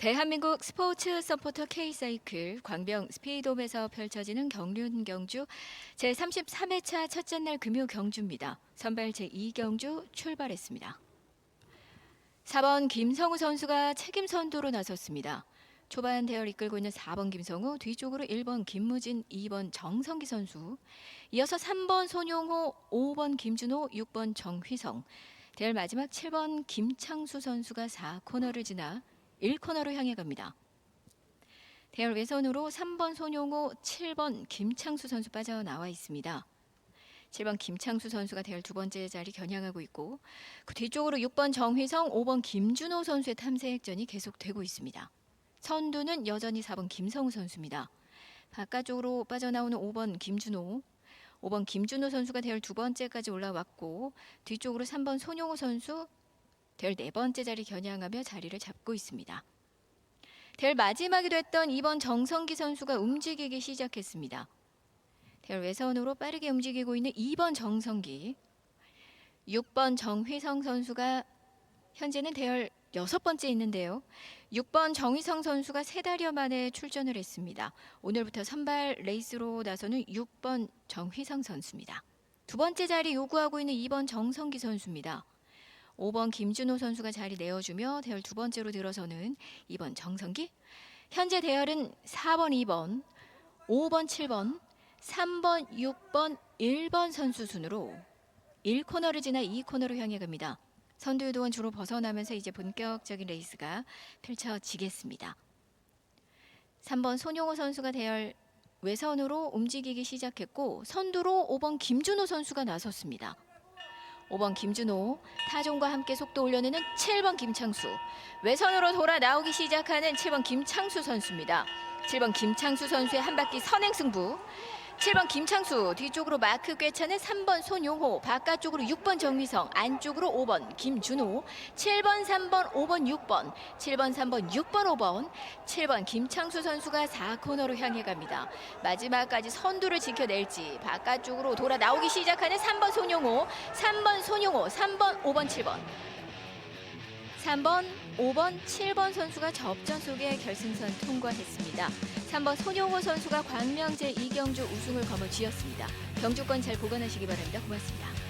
대한민국 스포츠 서포터 K사이클 광명 스피드홈에서 펼쳐지는 경륜 경주 제33회차 첫째 날 금요 경주입니다. 선발 제2경주 출발했습니다. 4번 김성우 선수가 책임 선두로 나섰습니다. 초반 대열 이끌고 있는 4번 김성우, 뒤쪽으로 1번 김무진, 2번 정성기 선수, 이어서 3번 손용호, 5번 김준호, 6번 정휘성, 대열 마지막 7번 김창수 선수가 4코너를 지나 1코너로 향해 갑니다. 대열 외선으로 3번 손용호, 7번 김창수 선수 빠져나와 있습니다. 7번 김창수 선수가 대열 두 번째 자리 겨냥하고 있고 그 뒤쪽으로 6번 정휘성, 5번 김준호 선수의 탐색전이 계속되고 있습니다. 선두는 여전히 4번 김성우 선수입니다. 바깥쪽으로 빠져나오는 5번 김준호, 5번 김준호 선수가 대열 두 번째까지 올라왔고 뒤쪽으로 3번 손용호 선수 대열 네 번째 자리 겨냥하며 자리를 잡고 있습니다. 대열 마지막이 됐던 2번 정성기 선수가 움직이기 시작했습니다. 대열 외선으로 빠르게 움직이고 있는 2번 정성기, 6번 정휘성 선수가 현재는 대열 여섯 번째 있는데요. 6번 정희성 선수가 세 달여 만에 출전을 했습니다. 오늘부터 선발 레이스로 나서는 6번 정희성 선수입니다. 두 번째 자리 요구하고 있는 2번 정성기 선수입니다. 5번 김준호 선수가 자리 내어주며 대열 두 번째로 들어서는 2번 정성기. 현재 대열은 4번, 2번, 5번, 7번, 3번, 6번, 1번 선수 순으로 1코너를 지나 2코너로 향해 갑니다. 선두 유 도원 주로 벗어나면서 이제 본격적인 레이스가 펼쳐지겠습니다. 3번 손용호 선수가 대열 외선으로 움직이기 시작했고 선두로 5번 김준호 선수가 나섰습니다. 5번 김준호 타종과 함께 속도 올려내는 7번 김창수 외선으로 돌아 나오기 시작하는 7번 김창수 선수입니다. 7번 김창수 선수의 한 바퀴 선행 승부 7번 김창수 뒤쪽으로 마크 꿰차는 3번 손용호 바깥쪽으로 6번 정미성 안쪽으로 5번 김준호 7번 3번 5번 6번 7번 3번 6번 5번 7번 김창수 선수가 4코너로 향해 갑니다. 마지막까지 선두를 지켜낼지 바깥쪽으로 돌아 나오기 시작하는 3번 손용호 3번 손용호 3번 5번 7번 3번, 5번, 7번 선수가 접전 속에 결승선 통과했습니다. 3번 손용호 선수가 광명제 이경주 우승을 거머쥐었습니다. 경주권 잘 보관하시기 바랍니다. 고맙습니다.